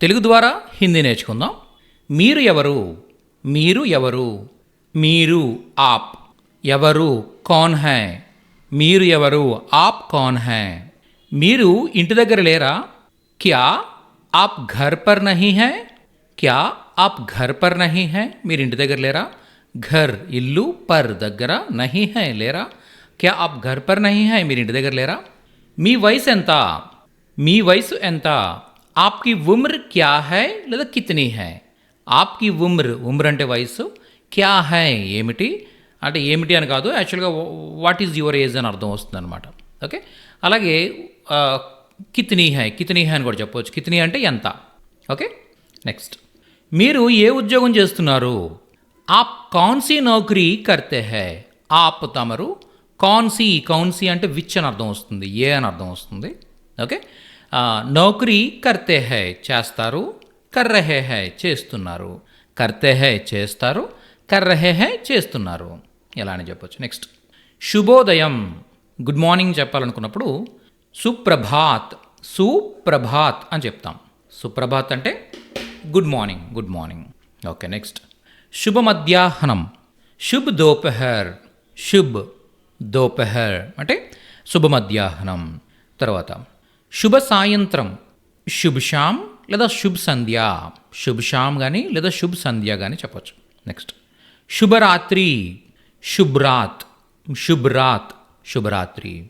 తెలుగు ద్వారా హిందీ నేర్చుకుందాం. మీరు ఎవరు? మీరు ఎవరు? మీరు ఆప్. ఎవరు? కాన్ హై. మీరు ఎవరు? ఆప్ కాన్ హై. మీరు ఇంటి దగ్గర లేరా? క్యా ఆప్ ఘర్ పర్ నహీ హై? క్యా ఆప్ ఘర్ పర్ నహీ హై? మీరు ఇంటి దగ్గర లేరా? ఘర్ ఇల్లు పర్ దగ్గర నహీ హై లేరా? క్యా ఆప్ ఘర్ పర్ నహీ హై? మీరు ఇంటి దగ్గర లేరా? మీ వయసు ఎంత? మీ వయసు ఎంత? ఆప్కి ఉమ్ర క్యా హై లేదా కితనీ హై ఆప్కి ఉమ్ర్ ఉమ్ర్ అంటే వయసు. క్యా హై ఏమిటి? అంటే ఏమిటి అని కాదు యాక్చువల్గా వాట్ ఈజ్ యువర్ ఏజ్ అని అర్థం వస్తుంది అనమాట ఓకే అలాగే కితనీ హై కితనీ హై అని కూడా చెప్పవచ్చు కితనీ అంటే ఎంత? ఓకే నెక్స్ట్ మీరు ఏ ఉద్యోగం చేస్తున్నారు? ఆప్ కౌన్సీ నౌకరీ కర్తే హై. ఆప్ తమరు. కౌన్సీ కౌన్సీ అంటే విచ్ అని అర్థం వస్తుంది? ఏ అని అర్థం వస్తుంది? ఓకే నౌకరీ కర్తే హై చేస్తారు కర్రహే హై చేస్తున్నారు. కర్తే హై చేస్తారు కర్రహే హై చేస్తున్నారు. ఎలా అని చెప్పొచ్చు. నెక్స్ట్ శుభోదయం. గుడ్ మార్నింగ్ చెప్పాలనుకున్నప్పుడు సుప్రభాత్ సుప్రభాత్ అని చెప్తాం. సుప్రభాత్ అంటే good morning good morning okay next శుభ మధ్యాహ్నం శుభ్ దోపహర్ శుభ్ దోపహర్ అంటే శుభ మధ్యాహ్నం తర్వాత శుభ సాయంత్రం శుభశాం లేదా శుభ సంధ్య శుభశాం కానీ లేదా శుభ సంధ్య కానీ చెప్పొచ్చు. నెక్స్ట్ శుభరాత్రి. శుభ్రాత్. శుభ్రాత్. శుభరాత్రి.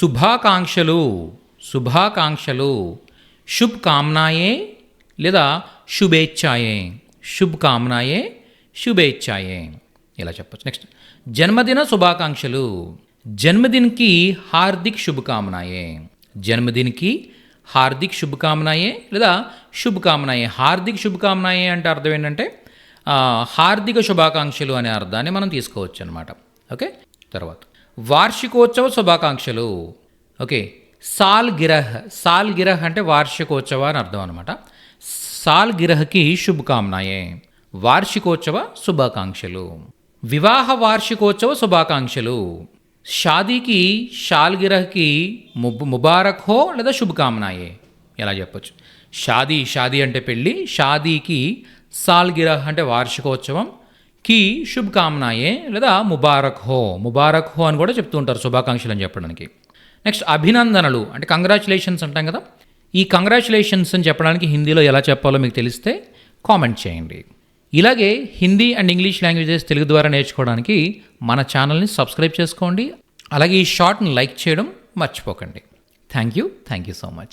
శుభాకాంక్షలు. శుభాకాంక్షలు. శుభకామనాయే లేదా శుభేచ్ఛాయే. శుభకామనాయే శుభేచ్ఛాయే. ఇలా చెప్పచ్చు. నెక్స్ట్ జన్మదిన శుభాకాంక్షలు. జన్మదిన్కి హార్దిక్ శుభకామనాయే. జన్మదిన్కి హార్దిక్ శుభకామనాయే లేదా శుభకామనాయే. హార్దిక్ శుభకామనాయే అంటే అర్థం ఏంటంటే హార్దిక శుభాకాంక్షలు అనే అర్థాన్ని మనం తీసుకోవచ్చు అనమాట ఓకే? తర్వాత. వార్షికోత్సవ శుభాకాంక్షలు. ఓకే? సాల్ గిరహ్ సాల్ గిరహ్ అంటే వార్షికోత్సవ అని అర్థం అనమాట సాల్ గిరహ్కి శుభకామనాయే. వార్షికోత్సవ శుభాకాంక్షలు. వివాహ వార్షికోత్సవ శుభాకాంక్షలు. షాదీకి షాల్గిరహ్కి ముబ్ ముబారక్ హో లేదా శుభకామనాయే? ఎలా చెప్పొచ్చు? షాదీ షాదీ అంటే పెళ్ళి షాదీకి సాల్గిరహ్ అంటే వార్షికోత్సవం కి శుభకామనాయే లేదా ముబారక్ హో? ముబారక్ హో అని కూడా చెప్తూ ఉంటారు శుభాకాంక్షలు అని చెప్పడానికి. నెక్స్ట్ అభినందనలు అంటే కంగ్రాచులేషన్స్ అంటాం కదా? ఈ కంగ్రాచులేషన్స్ అని చెప్పడానికి హిందీలో ఎలా చెప్పాలో మీకు తెలిస్తే కామెంట్ చేయండి. ఇలాగే Hindi and English languages Telugu ద్వారా నేర్చుకోవడానికి మన ఛానల్ని సబ్స్క్రైబ్ చేసుకోండి. అలాగే ఈ షార్ట్ని లైక్ చేయడం మర్చిపోకండి. Thank you. Thank you so much.